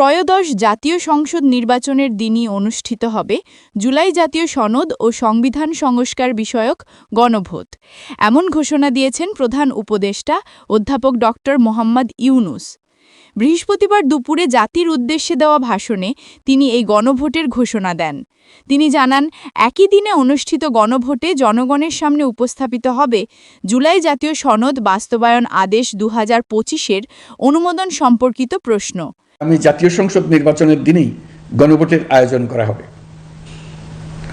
ত্রয়োদশ জাতীয় সংসদ নির্বাচনের দিনই অনুষ্ঠিত হবে জুলাই জাতীয় সনদ ও সংবিধান সংস্কার বিষয়ক গণভোট। এমন ঘোষণা দিয়েছেন প্রধান উপদেষ্টা অধ্যাপক ড মোহাম্মদ ইউনুস। বৃহস্পতিবার দুপুরে জাতির উদ্দেশ্যে দেওয়া ভাষণে তিনি এই গণভোটের ঘোষণা দেন। তিনি জানান, একই দিনে অনুষ্ঠিত গণভোটে জনগণের সামনে উপস্থাপিত হবে জুলাই জাতীয় সনদ বাস্তবায়ন আদেশ দু হাজার অনুমোদন সম্পর্কিত প্রশ্ন। আমি জাতীয় সংসদ নির্বাচনের দিনেই গণভোটের আয়োজন করা হবে।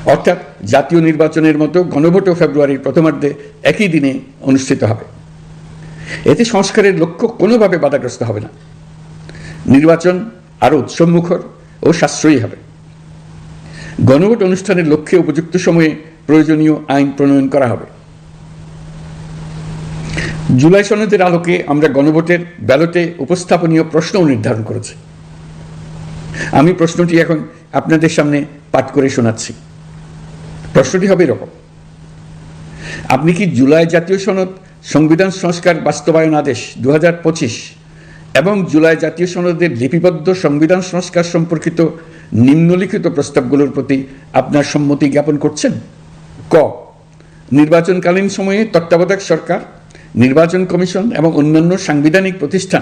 অর্থাৎ জাতীয় নির্বাচনের মতো গণভোটও ফেব্রুয়ারির প্রথমার্ধে একই দিনে অনুষ্ঠিত হবে। এতে সংস্কারের লক্ষ্য কোনোভাবে বাধাগ্রস্ত হবে না। নির্বাচন আরও উৎসবমুখর ও সাশ্রয়ী হবে। গণভোট অনুষ্ঠানের লক্ষ্যে উপযুক্ত সময়ে প্রয়োজনীয় আইন প্রণয়ন করা হবে। জুলাই সনদের আলোকে আমরা গণভোটের ব্যালটে উপস্থাপনীয় প্রশ্নও নির্ধারণ করেছি। আমি প্রশ্নটি এখন আপনাদের সামনে পাঠ করে শোনাচ্ছি। প্রশ্নটি হবে এরকম। আপনি কি জুলাই জাতীয় সনদ, সংবিধান সংস্কার বাস্তবায়ন আদেশ দু এবং জুলাই জাতীয় সনদের লিপিবদ্ধ সংবিধান সংস্কার সম্পর্কিত নিম্নলিখিত প্রস্তাবগুলোর প্রতি আপনার সম্মতি জ্ঞাপন করছেন? ক, নির্বাচনকালীন সময়ে তত্ত্বাবধায়ক সরকার, নির্বাচন কমিশন এবং অন্যান্য সাংবিধানিক প্রতিষ্ঠান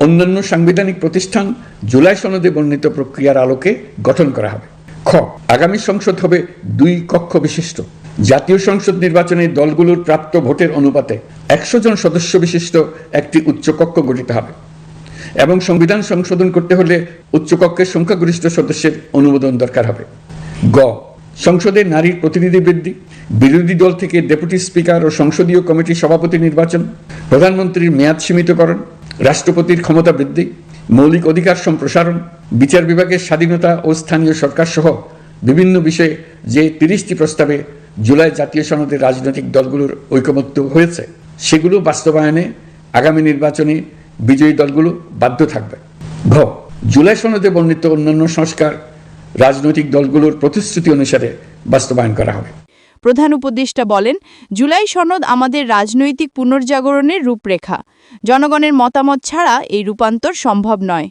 অন্যান্য সাংবিধানিক প্রতিষ্ঠান জুলাই সনদে বর্ণিত প্রক্রিয়ার আলোকে গঠন করা হবে। খ, আগামী সংসদ হবে দুই কক্ষ বিশিষ্ট। জাতীয় সংসদ নির্বাচনে দলগুলোর প্রাপ্ত ভোটের অনুপাতে একশো জন সদস্য বিশিষ্ট একটি উচ্চকক্ষ গঠিত হবে। এবং সংবিধান সংশোধন করতে হলে উচ্চকক্ষের সংখ্যাগরিষ্ঠ সদস্যের অনুমোদন দরকার হবে। গ, সংসদে নারীর প্রতিনিধি বৃদ্ধি, বিরোধী দল থেকে ডেপুটি স্পিকার ও সংসদীয় কমিটির সভাপতি নির্বাচন, প্রধানমন্ত্রীর মেয়াদ সীমিতকরণ রাষ্ট্রপতির ক্ষমতা বৃদ্ধি, মৌলিক অধিকার সম্প্রসারণ, বিচার বিভাগের স্বাধীনতা ও স্থানীয় সরকার সহ বিভিন্ন বিষয়ে যে তিরিশটি প্রস্তাবে জুলাই জাতীয় সনদের রাজনৈতিক দলগুলোর ঐকমত্য হয়েছে, সেগুলো বাস্তবায়নে আগামী নির্বাচনে বিজয়ী দলগুলো বাধ্য থাকবে। ঘ, জুলাই সনদে বর্ণিত অন্যান্য সংস্কার রাজনৈতিক দলগুলোর প্রতিশ্রুতি অনুসারে বাস্তবায়ন করা হবে। প্রধান উপদেষ্টা বলেন, জুলাই সনদ আমাদের রাজনৈতিক পুনর্জাগরণের রূপরেখা। জনগণের মতামত ছাড়া এই রূপান্তর সম্ভব নয়।